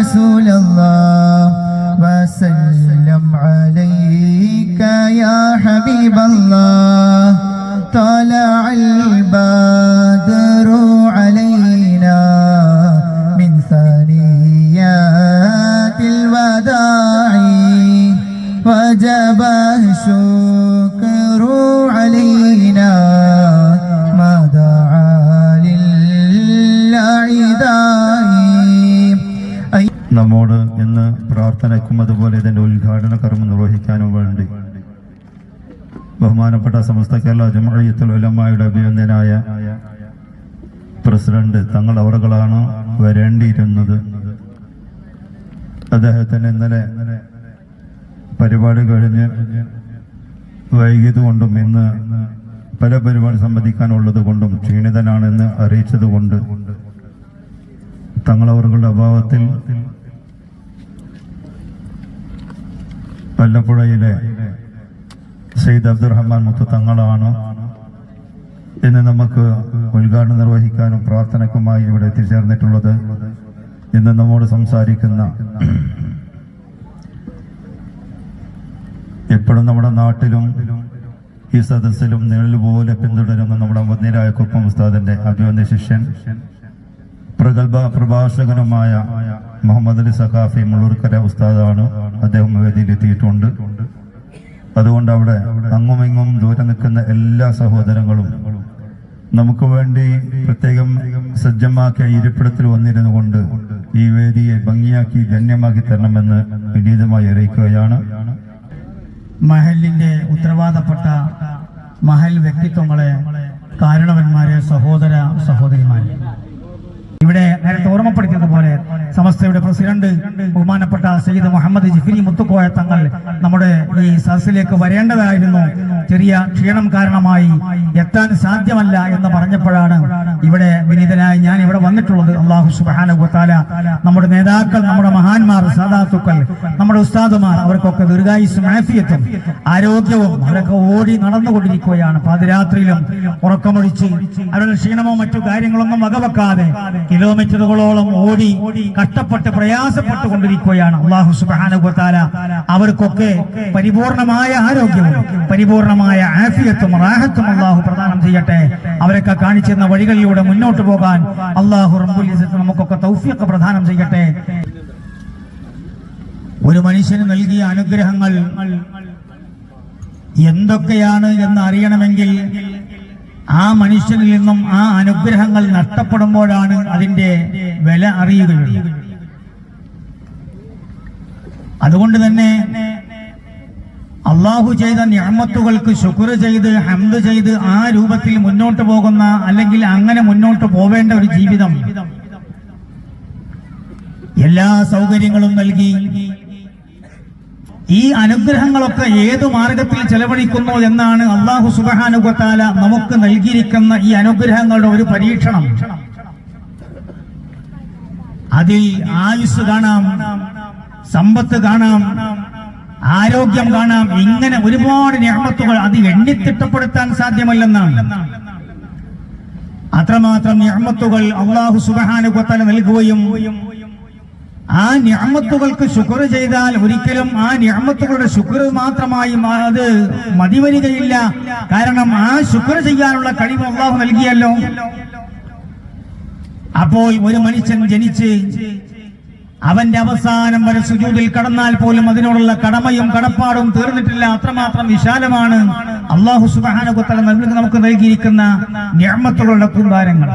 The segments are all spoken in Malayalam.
رسول الله. وسلم عليك يا حبيب الله. طلع البدر علينا من ثنيات الوداع. وجب الشكر കർമ്മം നിർവഹിക്കാനും വേണ്ടി. ബഹുമാനപ്പെട്ട സമസ്ത കേരള ജമഅയ്യത്തുൽ ഉലമായുടെ അഭിനന്ദനായ പ്രസിഡന്റ് തങ്ങൾ അവറുകളാണ് വരേണ്ടിയിരുന്നത്. അദ്ദേഹത്തിന് ഇന്നലെ പരിപാടി കഴിഞ്ഞ് വൈകിയത് കൊണ്ടും ഇന്ന് പല പരിപാടി സംബന്ധിക്കാനുള്ളത് കൊണ്ടും ക്ഷീണിതനാണെന്ന് അറിയിച്ചത് കൊണ്ട് തങ്ങളവറുകളുടെ അഭാവത്തിൽ വല്ലപ്പുഴയിലെ സെയ്ദ് അബ്ദുറഹ്മാൻ മുത്തു തങ്ങളാണ് ഇന്ന് നമുക്ക് ഉദ്ഘാടനം നിർവഹിക്കാനും പ്രാർത്ഥനക്കുമായി ഇവിടെ എത്തിച്ചേർന്നിട്ടുള്ളത്. ഇന്ന് നമ്മോട് സംസാരിക്കുന്ന എപ്പോഴും നമ്മുടെ നാട്ടിലും ഈ സദസ്സിലും നിഴൽ പോലെ പിന്തുടരുന്ന നമ്മുടെ മുന്നിരായ കുപ്പം ഉസ്താദിന്റെ അഭിമന്യ ശിഷ്യൻ പ്രഗത്ഭ പ്രഭാഷകനുമായ മുഹമ്മദ് അലി സഖാഫി മുള്ളൂർക്കര ഉസ്താദാണ് അദ്ദേഹം വേദിയിലെത്തിയിട്ടുണ്ട് അതുകൊണ്ട് അവിടെ അങ്ങുമിങ്ങും ദൂരെ നിൽക്കുന്ന എല്ലാ സഹോദരങ്ങളും നമുക്ക് വേണ്ടി പ്രത്യേകം സജ്ജമാക്കിയ ഇരിപ്പിടത്തിൽ വന്നിരുന്നു കൊണ്ട് ഈ വേദിയെ ഭംഗിയാക്കി ധന്യമാക്കി തരണമെന്ന് വിനീതമായി അറിയിക്കുകയാണ്. മഹലിന്റെ ഉത്തരവാദപ്പെട്ട മഹൽ വ്യക്തിത്വങ്ങളെ കാരണവന്മാരെ സഹോദര സഹോദരിമാരെ. ഇവിടെ നേരത്തെ ഓർമ്മപ്പെടുത്തിയതുപോലെ സമസ്തയുടെ പ്രസിഡന്റ് ബഹുമാനപ്പെട്ട സയ്യിദ് മുഹമ്മദ് ജിഫിരി മുത്തുക്കോയ തങ്ങൾ നമ്മുടെ ഈ സദസ്സിലേക്ക് വരേണ്ടതായിരുന്നു. ചെറിയ ക്ഷീണം കാരണമായി എത്താൻ സാധ്യമല്ല എന്ന് പറഞ്ഞപ്പോഴാണ് ഇവിടെ വിനീതനായി ഞാൻ ഇവിടെ വന്നിട്ടുള്ളത്. അള്ളാഹു സുബാന നമ്മുടെ നേതാക്കൾ നമ്മുടെ മഹാന്മാർ സാധാത്തുക്കൾ നമ്മുടെ ഉസ്താദുമാർ അവർക്കൊക്കെ ദീർഘായുസും ആഫിയത്തും ആരോഗ്യവും അവരൊക്കെ ഓടി നടന്നുകൊണ്ടിരിക്കുകയാണ്. പാതിരാത്രിയിലും ഉറക്കമൊഴിച്ച് അവരുടെ ക്ഷീണമോ മറ്റു കാര്യങ്ങളൊന്നും വകവെക്കാതെ കിലോമീറ്ററുകളോളം ഓടി കഷ്ടപ്പെട്ട് പ്രയാസപ്പെട്ടു കൊണ്ടിരിക്കുകയാണ് അള്ളാഹു സുബാനുത്താല അവർക്കൊക്കെ പരിപൂർണമായ ആരോഗ്യവും പരിപൂർണമായ ആഫിയത്തും റാഹത്തും അള്ളാഹു പ്രദാനം ചെയ്യട്ടെ. അവരൊക്കെ കാണിച്ചിരുന്ന വഴികളിലൂടെ മുന്നോട്ട് പോകാൻ അള്ളാഹു റബ്ബുൽ നമുക്കൊക്കെ തൗഫിയൊക്കെ പ്രദാനം ചെയ്യട്ടെ. ഒരു മനുഷ്യന് നൽകിയ അനുഗ്രഹങ്ങൾ എന്തൊക്കെയാണ് എന്ന് അറിയണമെങ്കിൽ ആ മനുഷ്യനിൽ നിന്നും ആ അനുഗ്രഹങ്ങൾ നഷ്ടപ്പെടുമ്പോഴാണ് അതിന്റെ വില അറിയുകയുള്ളൂ. അതുകൊണ്ട് തന്നെ അള്ളാഹു ചെയ്ത ഞാമത്തുകൾക്ക് ശുക്ർ ചെയ്ത് ഹംദ് ചെയ്ത് ആ രൂപത്തിൽ മുന്നോട്ട് പോകുന്ന അല്ലെങ്കിൽ അങ്ങനെ മുന്നോട്ട് പോവേണ്ട ഒരു ജീവിതം. എല്ലാ സൗകര്യങ്ങളും നൽകി ഈ അനുഗ്രഹങ്ങളൊക്കെ ഏതു മാർഗത്തിൽ ചെലവഴിക്കുന്നു എന്നാണ് അള്ളാഹു സുബഹാനുഗത്താല നമുക്ക് നൽകിയിരിക്കുന്ന ഈ അനുഗ്രഹങ്ങളുടെ ഒരു പരീക്ഷണം. അതിൽ ആയുസ് കാണാം സമ്പത്ത് കാണാം ആരോഗ്യം കാണാം ഇങ്ങനെ ഒരുപാട് ഞാമത്തുകൾ അത് എണ്ണിത്തിട്ടപ്പെടുത്താൻ സാധ്യമല്ലെന്നാണ്. അത്രമാത്രം ഞാമത്തുകൾ അള്ളാഹു സുബഹാനുഗത്താല നൽകുകയും ആ ഞാമത്തുകൾക്ക് ശുക്ർ ചെയ്താൽ ഒരിക്കലും ആ ഞാമത്തുകളുടെ ശുക്ർ മാത്രമായി അത് മതിവരികയില്ല. കാരണം ആ ശുക്ർ ചെയ്യാനുള്ള കഴിവ് അള്ളാഹു നൽകിയല്ലോ. അപ്പോൾ ഒരു മനുഷ്യൻ ജനിച്ച് അവന്റെ അവസാനം വരെ സുജൂതിൽ കടന്നാൽ പോലും അതിനോടുള്ള കടമയും കടപ്പാടും തീർന്നിട്ടില്ല. അത്രമാത്രം വിശാലമാണ് അള്ളാഹു സുബാനകുത്തല നമുക്ക് നൽകിയിരിക്കുന്ന ഞാമത്തുകളുടെ കൂമ്പാരങ്ങൾ.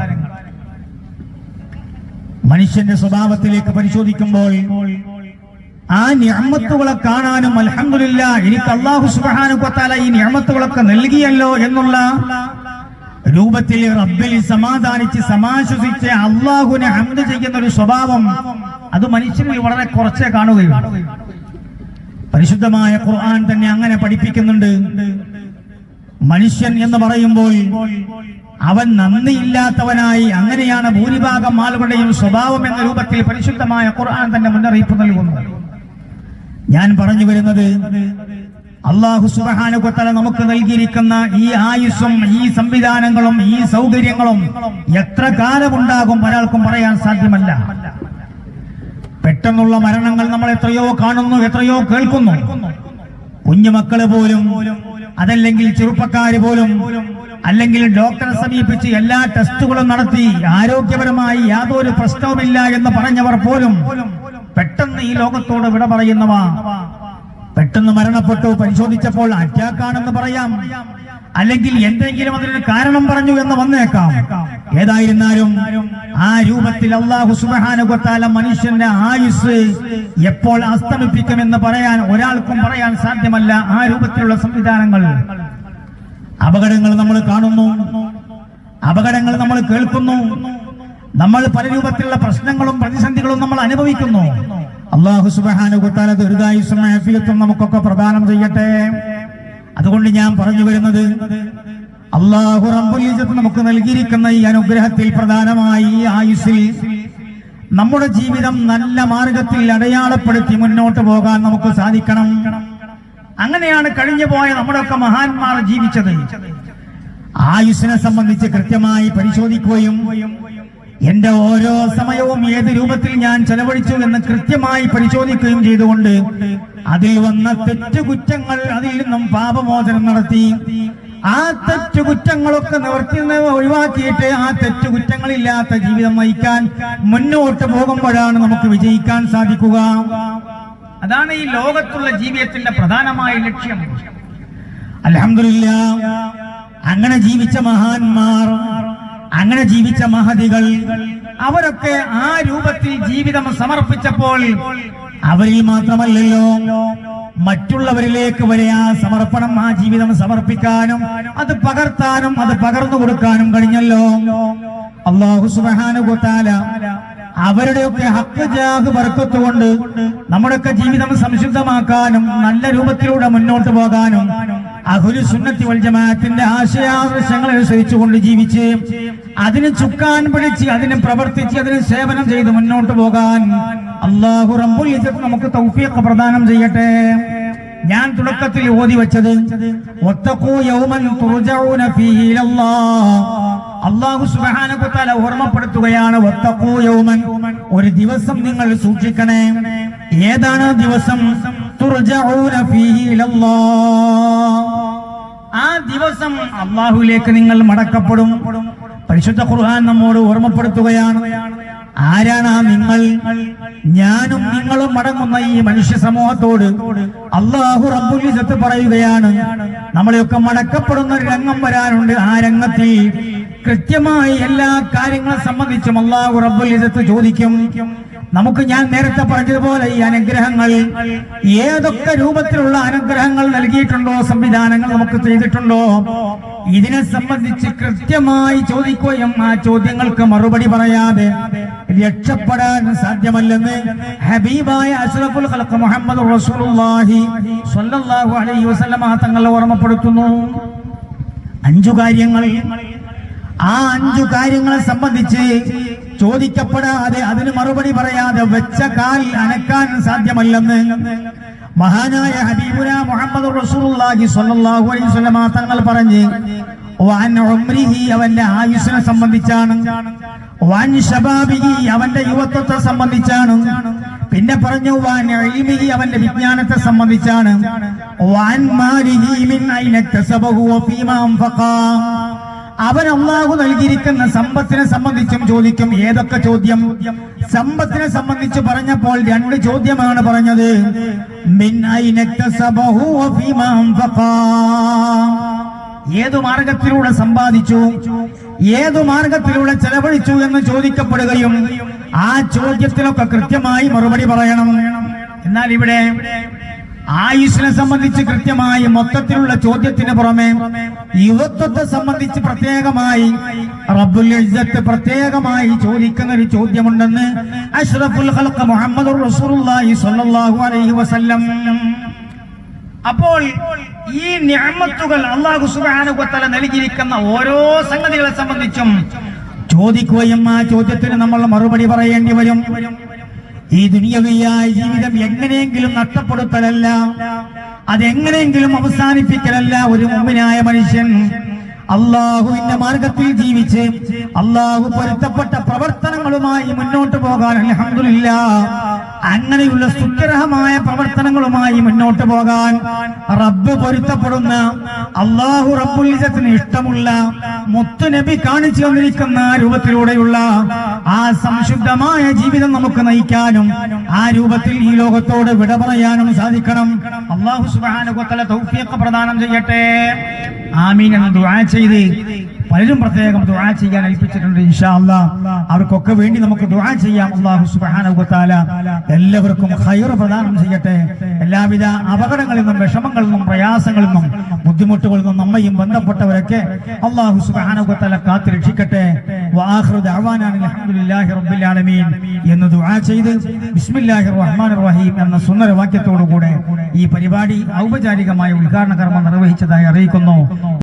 മനുഷ്യന്റെ സ്വഭാവത്തിലേക്ക് പരിശോധിക്കുമ്പോൾ ആ ഞാമത്തുകളെ കാണാനും അലഹമില്ല എനിക്ക് അള്ളാഹു സുബാനുപ്പത്താല ഈ ഞാമത്തുകളൊക്കെ നൽകിയല്ലോ എന്നുള്ള രൂപത്തിൽ റബ്ബിൽ സമാധാനിച്ച് സമാശ്വസിച്ച് അള്ളാഹുവിനെ ഹംദ് ചെയ്യുന്ന ഒരു സ്വഭാവം അത് മനുഷ്യനിൽ വളരെ കുറച്ചേ കാണുകയുള്ളൂ. പരിശുദ്ധമായ ഖുർആൻ തന്നെ അങ്ങനെ പഠിപ്പിക്കുന്നുണ്ട്. മനുഷ്യൻ എന്ന് പറയുമ്പോൾ അവൻ നന്ദിയില്ലാത്തവനായി അങ്ങനെയാണ് ഭൂരിഭാഗം ആളുകളുടെയും സ്വഭാവം എന്ന രൂപത്തിൽ പരിശുദ്ധമായ ഖുർആൻ തന്നെ മുന്നറിയിപ്പ് നൽകുന്നത് ഞാൻ പറഞ്ഞു വരുന്നത് അള്ളാഹു സുബഹാനുഗത്തല നമുക്ക് നൽകിയിരിക്കുന്ന ഈ ആയുസ്സും ഈ സംവിധാനങ്ങളും ഈ സൗകര്യങ്ങളും എത്ര കാലമുണ്ടാകും ഒരാൾക്കും പറയാൻ സാധ്യമല്ല. പെട്ടെന്നുള്ള മരണങ്ങൾ നമ്മൾ എത്രയോ കാണുന്നു എത്രയോ കേൾക്കുന്നു. കുഞ്ഞുമക്കൾ പോലും അതല്ലെങ്കിൽ ചെറുപ്പക്കാര് പോലും അല്ലെങ്കിൽ ഡോക്ടറെ സമീപിച്ച് എല്ലാ ടെസ്റ്റുകളും നടത്തി ആരോഗ്യപരമായി യാതൊരു പ്രശ്നവുമില്ല എന്ന് പറഞ്ഞവർ പോലും പെട്ടെന്ന് ഈ ലോകത്തോട് വിട പറയുന്നവ. പെട്ടെന്ന് മരണപ്പെട്ടു. പരിശോധിച്ചപ്പോൾ അറ്റാക്കാണെന്ന് പറയാം. അല്ലെങ്കിൽ എന്തെങ്കിലും അതിനൊരു കാരണം പറഞ്ഞു എന്ന് വന്നേക്കാം. ഏതായിരുന്നാലും ആ രൂപത്തിൽ അള്ളാഹു സുബഹാനുഗത്താല മനുഷ്യന്റെ ആയുസ് എപ്പോൾ അസ്തമിപ്പിക്കുമെന്ന് പറയാൻ ഒരാൾക്കും പറയാൻ സാധ്യമല്ല ആ രൂപത്തിലുള്ള സംവിധാനങ്ങൾ. അപകടങ്ങൾ നമ്മൾ കാണുന്നു. അപകടങ്ങൾ നമ്മൾ കേൾക്കുന്നു. നമ്മൾ പല രൂപത്തിലുള്ള പ്രശ്നങ്ങളും പ്രതിസന്ധികളും നമ്മൾ അനുഭവിക്കുന്നു. അള്ളാഹു സുബഹാനുഗത്താല ദുരിതായുസും നമുക്കൊക്കെ പ്രദാനം ചെയ്യട്ടെ. അതുകൊണ്ട് ഞാൻ പറഞ്ഞു വരുന്നത് അള്ളാഹു റബ്ബുൽ ഇസ്സത്ത് നമുക്ക് നൽകിയിരിക്കുന്ന ഈ അനുഗ്രഹത്തിൽ പ്രധാനമായി ഈ ആയുസ്സിൽ നമ്മുടെ ജീവിതം നല്ല മാർഗത്തിൽ അടയാളപ്പെടുത്തി മുന്നോട്ട് പോകാൻ നമുക്ക് സാധിക്കണം. അങ്ങനെയാണ് കഴിഞ്ഞു പോയ നമ്മുടെയൊക്കെ മഹാന്മാർ ജീവിച്ചത്. ആയുസ്സിനെ സംബന്ധിച്ച് കൃത്യമായി പരിശോധിക്കുകയും എന്റെ ഓരോ സമയവും ഏത് രൂപത്തിൽ ഞാൻ ചെലവഴിച്ചു എന്ന് കൃത്യമായി പരിശോധിക്കുകയും ചെയ്തുകൊണ്ട് അതിൽ വന്ന തെറ്റുകുറ്റങ്ങൾ അതിൽ നിന്നും പാപമോചനം നടത്തി. ആ തെറ്റുകുറ്റങ്ങളൊക്കെ നിവർത്തി ഒഴിവാക്കിയിട്ട് ആ തെറ്റുകുറ്റങ്ങളില്ലാത്ത ജീവിതം നയിക്കാൻ മുന്നോട്ട് പോകുമ്പോഴാണ് നമുക്ക് വിജയിക്കാൻ സാധിക്കുക. അതാണ് ഈ ലോകത്തുള്ള ജീവിതത്തിന്റെ പ്രധാനമായ ലക്ഷ്യം. അലഹമില്ല അങ്ങനെ ജീവിച്ച മഹാന്മാർ അങ്ങനെ ജീവിച്ച മഹതികൾ അവരൊക്കെ ആ രൂപത്തിൽ ജീവിതം സമർപ്പിച്ചപ്പോൾ അവരിൽ മാത്രമല്ലല്ലോ മറ്റുള്ളവരിലേക്ക് വരെ ആ സമർപ്പണം ആ ജീവിതം സമർപ്പിക്കാനും അത് പകർത്താനും അത് പകർന്നു കൊടുക്കാനും കഴിഞ്ഞല്ലോ. അള്ളാഹു സുബാനുഗോത്താല അവരുടെയൊക്കെ ഹക്ക് ജാഗ് ബർക്കത്തുകൊണ്ട് നമ്മുടെയൊക്കെ ജീവിതം സംശുദ്ധമാക്കാനും നല്ല രൂപത്തിലൂടെ മുന്നോട്ട് പോകാനും അഹുലു സുന്നത്തി വൽ ജമാഅത്തിന്റെ ആശയാദർശങ്ങൾ അനുസരിച്ചുകൊണ്ട് ജീവിച്ച് അതിന് ചുക്കാൻ പിടിച്ച് അതിന് പ്രവർത്തിച്ച് അതിന് സേവനം ചെയ്ത് മുന്നോട്ട് പോകാൻ അള്ളാഹു റബ്ബുൽ നമുക്ക് തൗഫീഖ് പ്രദാനം ചെയ്യട്ടെ. ഞാൻ തുടക്കത്തിൽ ഓതി വെച്ചത് അള്ളാഹു സുബ്ഹാനഹു തആല ഓർമ്മപ്പെടുത്തുകയാണ് ഒരു ദിവസം നിങ്ങൾ സൂക്ഷിക്കണേ. ഏതാണ് ദിവസം? ആ ദിവസം അള്ളാഹുലേക്ക് നിങ്ങൾ മടക്കപ്പെടും. പരിശുദ്ധ ഖുർആൻ നമ്മോട് ഓർമ്മപ്പെടുത്തുകയാണ്. ആരാണ് നിങ്ങൾ? ഞാനും നിങ്ങളും അടങ്ങുന്ന ഈ മനുഷ്യ സമൂഹത്തോട് അള്ളാഹു റബ്ബുൽ ഇസ്സത്ത് പറയുകയാണ് നമ്മളെയൊക്കെ മടക്കപ്പെടുന്ന ഒരു രംഗം വരാനുണ്ട്. ആ രംഗത്തിൽ കൃത്യമായി എല്ലാ കാര്യങ്ങളെ സംബന്ധിച്ചും അള്ളാഹു റബ്ബുൽ ഇസ്സത്ത് ചോദിക്കും. നമുക്ക് ഞാൻ നേരത്തെ പറഞ്ഞതുപോലെ ഈ അനുഗ്രഹങ്ങൾ ഏതൊക്കെ രൂപത്തിലുള്ള അനുഗ്രഹങ്ങൾ നൽകിയിട്ടുണ്ടോ സംവിധാനങ്ങൾ നമുക്ക് ചെയ്തിട്ടുണ്ടോ ഇതിനെ സംബന്ധിച്ച് കൃത്യമായി ചോദിക്കുകയും ആ ചോദ്യങ്ങൾക്ക് മറുപടി പറയാതെ രക്ഷപ്പെടാൻ സാധ്യമല്ലെന്ന് ഹബീബായ അഷ്റഫുൽ ഖൽഖ് മുഹമ്മദ് റസൂലുള്ളാഹി സ്വല്ലല്ലാഹു അലൈഹി വസല്ലമ തങ്ങളെ ഓർമ്മപ്പെടുത്തുന്നു. അഞ്ചു കാര്യങ്ങൾ ആ അഞ്ചു കാര്യങ്ങളെ സംബന്ധിച്ച് ചോദിക്കപ്പെടാതെ അതിന് മറുപടി പറയാതെ വെച്ച കാൽ അനക്കാൻ സാധ്യമല്ലെന്ന് മഹാനായ ഹബീബുന മുഹമ്മദ് റസൂലുള്ളാഹി സ്വല്ലല്ലാഹു അലൈഹി തങ്ങൾ പറഞ്ഞ് ഉംരിഹി അവന്റെ ആയുസ്സിനെ സംബന്ധിച്ചാണ് അവന്റെ യുവത്വത്തെ സംബന്ധിച്ചാണ് പിന്നെ പറഞ്ഞു വാൻ ഇൽമിഹി അവന്റെ വിജ്ഞാനത്തെ സംബന്ധിച്ചാണ് വാൻ മാലിഹി മിൻ ഐന ഇക്തസബഹു വഫീമാ അൻഫഖാ. അവൻ അള്ളാഹു നൽകിയിരിക്കുന്ന സമ്പത്തിനെ സംബന്ധിച്ചും ചോദിക്കും ഏതൊക്കെ ചോദ്യം? സമ്പത്തിനെ സംബന്ധിച്ച് പറഞ്ഞപ്പോൾ രണ്ട് ചോദ്യമാണ് പറഞ്ഞത്. ഏതു മാർഗത്തിലൂടെ സമ്പാദിച്ചു? ഏതു മാർഗത്തിലൂടെ ചെലവഴിച്ചു എന്ന് ചോദിക്കപ്പെടുകയും ആ ചോദ്യത്തിനൊക്കെ കൃത്യമായി മറുപടി പറയണം. എന്നാൽ ഇവിടെ ആയുഷിനെ സംബന്ധിച്ച് കൃത്യമായി മൊത്തത്തിലുള്ള ചോദ്യത്തിന് പുറമെ യുവത്വത്തെ സംബന്ധിച്ച് പ്രത്യേകമായി റബ്ബുൽ ഇസ്സത്ത് പ്രത്യേകമായി ചോദിക്കുന്ന ഒരു ചോദ്യമുണ്ടെന്ന് അഷ്റഫുൽ ഖൽഖ് മുഹമ്മദ് റസൂലുള്ളാഹി സ്വല്ലല്ലാഹു അലൈഹി വസല്ലം. അപ്പോൾ ഈ ഞാമത്തുകൾ അള്ളാഹു സുബാനുഗത്തല നൽകിയിരിക്കുന്ന ഓരോ സംഗതികളെ സംബന്ധിച്ചും ചോദിക്കുകയും ആ ചോദ്യത്തിന് നമ്മൾ മറുപടി പറയേണ്ടി വരും. ഈ ദുനിയവിയായ ജീവിതം എങ്ങനെയെങ്കിലും നഷ്ടപ്പെടുത്തലല്ല. അതെങ്ങനെയെങ്കിലും അവസാനിപ്പിക്കലല്ല ഒരു മുമ്പിനായ മനുഷ്യൻ. അള്ളാഹുവിന്റെ മാർഗത്തിൽ ജീവിച്ച് അള്ളാഹു പൊരുത്തപ്പെട്ട പ്രവർത്തനങ്ങളുമായി മുന്നോട്ട് പോകാൻ അലഹമില്ല അങ്ങനെയുള്ള സുഖരഹമായ പ്രവർത്തനങ്ങളുമായി മുന്നോട്ട് പോകാൻ റബ്ബ് പൊരുത്തപ്പെടുന്ന അള്ളാഹു റബ്ബുലിസത്തിന് ഇഷ്ടമുള്ള മുത്തുനബി കാണിച്ചു തന്നിരിക്കുന്ന രൂപത്തിലൂടെയുള്ള ആ സംശുദ്ധമായ ജീവിതം നമുക്ക് നയിക്കാനും ആ രൂപത്തിൽ ഈ ലോകത്തോട് വിട പറയാനും സാധിക്കണം. അള്ളാഹു സുബാനുഗത്തല തൗഫിയൊക്കെ പ്രദാനം ചെയ്യട്ടെ. ആമീൻ എന്ന് ദുആ ചെയ്ത് പലരും പ്രത്യേകം ദുആ ചെയ്യാൻ ഏൽപ്പിച്ചിട്ടുണ്ട് ഇൻഷാ അല്ലാ അവർക്കൊക്കെ വേണ്ടി നമുക്ക് ദുആ ചെയ്യാം. അള്ളാഹു സുബ്ഹാനഹു എല്ലാവർക്കും ഖൈർ പ്രദാനം ചെയ്യട്ടെ. എല്ലാവിധ അപകടങ്ങളിൽ നിന്നും വിഷമങ്ങളിൽ നിന്നും പ്രയാസങ്ങളിൽ നിന്നും ബുദ്ധിമുട്ടുകളിൽ നിന്നും നമ്മയും ബന്ധപ്പെട്ടവരൊക്കെ അള്ളാഹു തആല കാത്തു രക്ഷിക്കട്ടെ. എന്ന് ദുആ ചെയ്ത് ബിസ്മില്ലാഹിർ റഹ്മാനിർ റഹീം എന്ന സുന്ദര വാക്യത്തോടുകൂടെ ഈ പരിപാടി ഔപചാരികമായ ഉദ്ഘാടന കർമ്മം നിർവഹിച്ചതായി അറിയിക്കുന്നു.